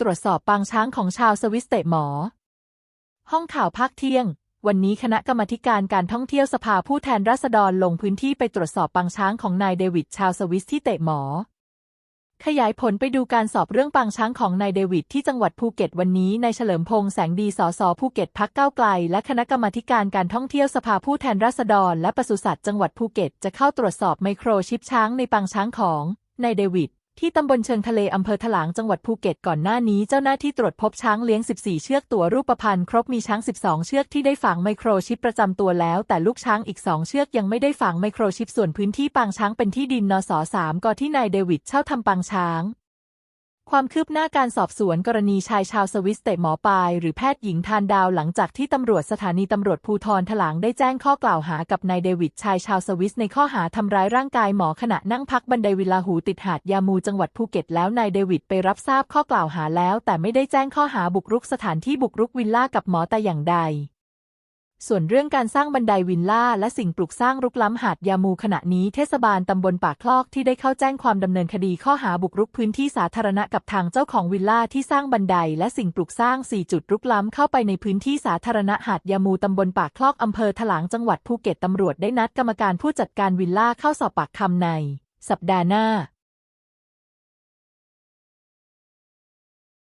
ตรวจสอบปางช้างของชาวสวิสเตหมอ ห้องข่าวภาคเที่ยง วันนี้คณะกรรมการการท่องเที่ยวสภาผู้แทนราษฎรลงพื้นที่ไปตรวจสอบปางช้างของนายเดวิดชาวสวิสที่เตะหมอ ขยายผลไปดูการสอบเรื่องปางช้างของนายเดวิดที่จังหวัดภูเก็ตวันนี้นายเฉลิมพงษ์แสงดีสสภูเก็ตพักเก้าไกล และคณะกรรมการการท่องเที่ยวสภาผู้แทนราษฎร และปศุสัตว์จังหวัดภูเก็ตจะเข้าตรวจสอบไมโครชิปช้างในปางช้างของนายเดวิด ที่ตำบลเชิงทะเลอำเภอถลางจังหวัดภูเก็ตก่อนหน้านี้เจ้าหน้าที่ตรวจพบช้างเลี้ยง 14 เชือกตัวรูปพรรณครบมีช้าง 12 เชือกที่ได้ฝังไมโครชิปประจำตัวแล้ว แต่ลูกช้างอีก 2 เชือกยังไม่ได้ฝังไมโครชิปส่วนพื้นที่ปางช้างเป็นที่ดินนส3กที่นายเดวิดเช่าทำปางช้าง ความคืบหน้าการสอบสวนกรณีชายชาวสวิสเตะหมอปลาย หรือแพทย์หญิงทานดาวหลังจากที่ตำรวจสถานีตำรวจภูธรถลางได้แจ้งข้อกล่าวหากับนายเดวิดชายชาวสวิสในข้อหาทำร้ายร่างกายหมอขณะนั่งพักบันไดวิลาหูติดหาดยามูจังหวัดภูเก็ตแล้วนายเดวิดไปรับทราบข้อกล่าวหาแล้ว แต่ไม่ได้แจ้งข้อหาบุกรุกสถานที่บุกรุกวิลล่ากับหมอแต่อย่างใด ส่วนเรื่องการสร้างบันไดวิลล่าและสิ่งปลูกสร้างรุกล้ำหาดยามูขณะนี้เทศบาลตำบลปากคลอกที่ได้เข้าแจ้งความดำเนินคดีข้อหาบุกรุกพื้นที่สาธารณะกับทางเจ้าของวิลล่าที่สร้างบันไดและสิ่งปลูกสร้าง 4 จุดรุกล้ำเข้าไปในพื้นที่สาธารณะหาดยามูตำบลปากคลอกอำเภอถลางจังหวัดภูเก็ตตำรวจได้นัดกรรมการผู้จัดการวิลล่าเข้าสอบปากคำใน สัปดาห์หน้า